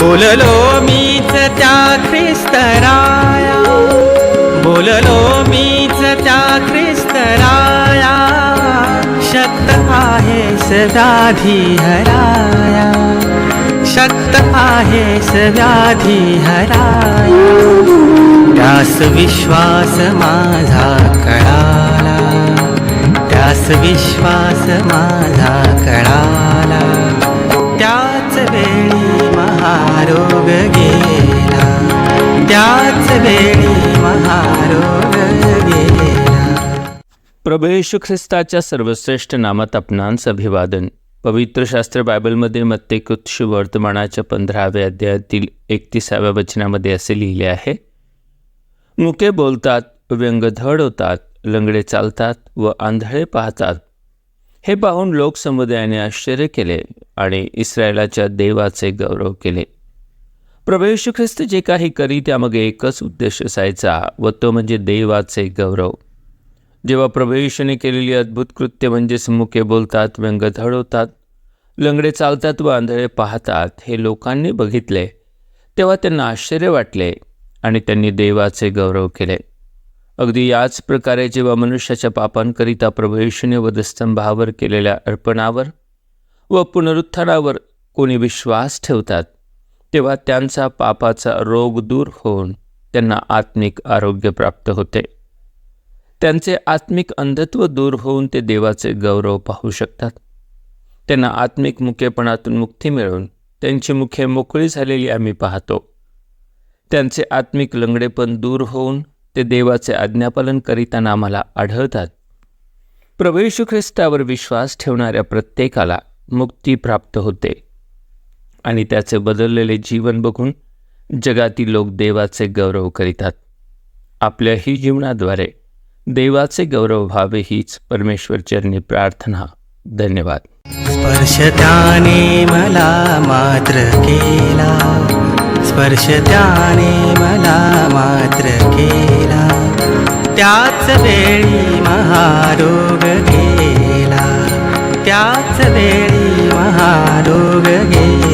बोललो मीच त्या ख्रिस्तराया. बोललो मीच त्या ख्रिस्तराया. शक्त आहे सदाधी हराया शक्त आहे व्याधी हराया त्यास विश्वास माझा कळाला. त्यास विश्वास माझा कळाला. वेळी महारोग गेला. त्याच वेळी महारोग गेला. प्रभू येशू ख्रिस्ताच्या सर्वश्रेष्ठ नामात आपणांस अभिवादन. पवित्र शास्त्र बायबलमध्ये मत्तेकृत वर्तमानाच्या पंधराव्या अध्यायातील एकतीसाव्या वचनामध्ये असे लिहिले आहे. मुके बोलतात व्यंगधड होतात लंगडे चालतात व आंधळे पाहतात. हे पाहून लोकसमुदायाने आश्चर्य केले आणि इस्रायलाच्या देवाचे गौरव केले. प्रभू येशू ख्रिस्त जे काही करी त्यामागे एकच उद्देश असायचा व तो म्हणजे देवाचे गौरव. जेव्हा प्रभयेशूने केलेली अद्भुत कृत्य म्हणजेच मुके बोलतात व्यंग धडवतात लंगडे चालतात व आंधळे पाहतात हे लोकांनी बघितले तेव्हा त्यांना आश्चर्य वाटले आणि त्यांनी देवाचे गौरव केले. अगदी याच प्रकारे जेव्हा मनुष्याच्या पापांकरिता प्रभू वधस्तंभावर केलेल्या अर्पणावर व पुनरुत्थानावर कोणी विश्वास ठेवतात तेव्हा त्यांचा पापाचा रोग दूर होऊन त्यांना आत्मिक आरोग्य प्राप्त होते. त्यांचे आत्मिक अंधत्व दूर होऊन ते देवाचे गौरव पाहू शकतात. त्यांना आत्मिक मुकेपणातून मुक्ती मिळवून त्यांची मुखे मोकळी झालेली आम्ही पाहतो. त्यांचे आत्मिक लंगडेपण दूर होऊन ते देवाचे आज्ञापालन करीताना आम्हाला आढळतात. प्रभू येशू ख्रिस्तावर विश्वास ठेवणाऱ्या प्रत्येकाला मुक्ती प्राप्त होते. आणि त्याचे बदललेले जीवन बघून जगातील लोक देवाचे गौरव करीतात. आपल्याही जीवनाद्वारे देवाचे गौरव व्हावे हीच परमेश्वरचरणी प्रार्थना. धन्यवाद. स्पर्शत्याने मला मात्र केला. स्पर्शत्याने मला मात्र केला त्याच वेळी महारोग केला त्याच वेळी महारोग गेला.